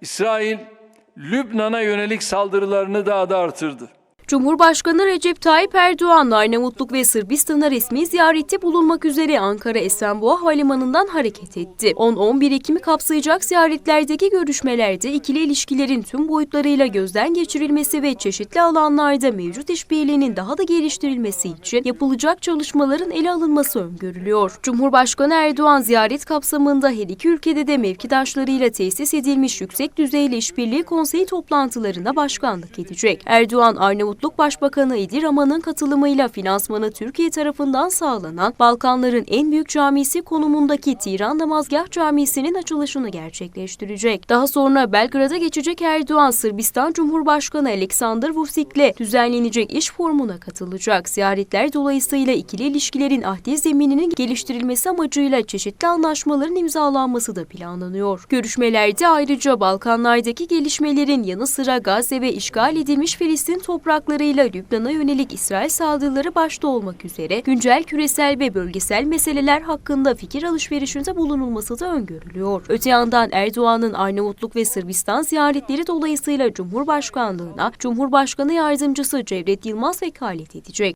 İsrail Lübnan'a yönelik saldırılarını daha da artırdı. Cumhurbaşkanı Recep Tayyip Erdoğan, Arnavutluk ve Sırbistan'a resmi ziyarette bulunmak üzere Ankara Esenboğa Havalimanı'ndan hareket etti. 10-11 Ekim'i kapsayacak ziyaretlerdeki görüşmelerde ikili ilişkilerin tüm boyutlarıyla gözden geçirilmesi ve çeşitli alanlarda mevcut işbirliğinin daha da geliştirilmesi için yapılacak çalışmaların ele alınması öngörülüyor. Cumhurbaşkanı Erdoğan ziyaret kapsamında her iki ülkede de mevkidaşlarıyla tesis edilmiş yüksek düzeyli işbirliği konseyi toplantılarına başkanlık edecek. Erdoğan Arnavutluk Başbakanı Edi Raman'ın katılımıyla finansmanı Türkiye tarafından sağlanan Balkanların en büyük camisi konumundaki Tiran Namazgah Camisi'nin açılışını gerçekleştirecek. Daha sonra Belgrad'a geçecek Erdoğan, Sırbistan Cumhurbaşkanı Aleksandar Vucic'le düzenlenecek iş forumuna katılacak. Ziyaretler dolayısıyla ikili ilişkilerin ahdi zemininin geliştirilmesi amacıyla çeşitli anlaşmaların imzalanması da planlanıyor. Görüşmelerde ayrıca Balkanlardaki gelişmelerin yanı sıra Gazze ve işgal edilmiş Filistin topraklarıyla Lübnan'a yönelik İsrail saldırıları başta olmak üzere güncel küresel ve bölgesel meseleler hakkında fikir alışverişinde bulunulması da öngörülüyor. Öte yandan Erdoğan'ın Arnavutluk ve Sırbistan ziyaretleri dolayısıyla Cumhurbaşkanlığına Cumhurbaşkanı Yardımcısı Cevdet Yılmaz vekalet edecek.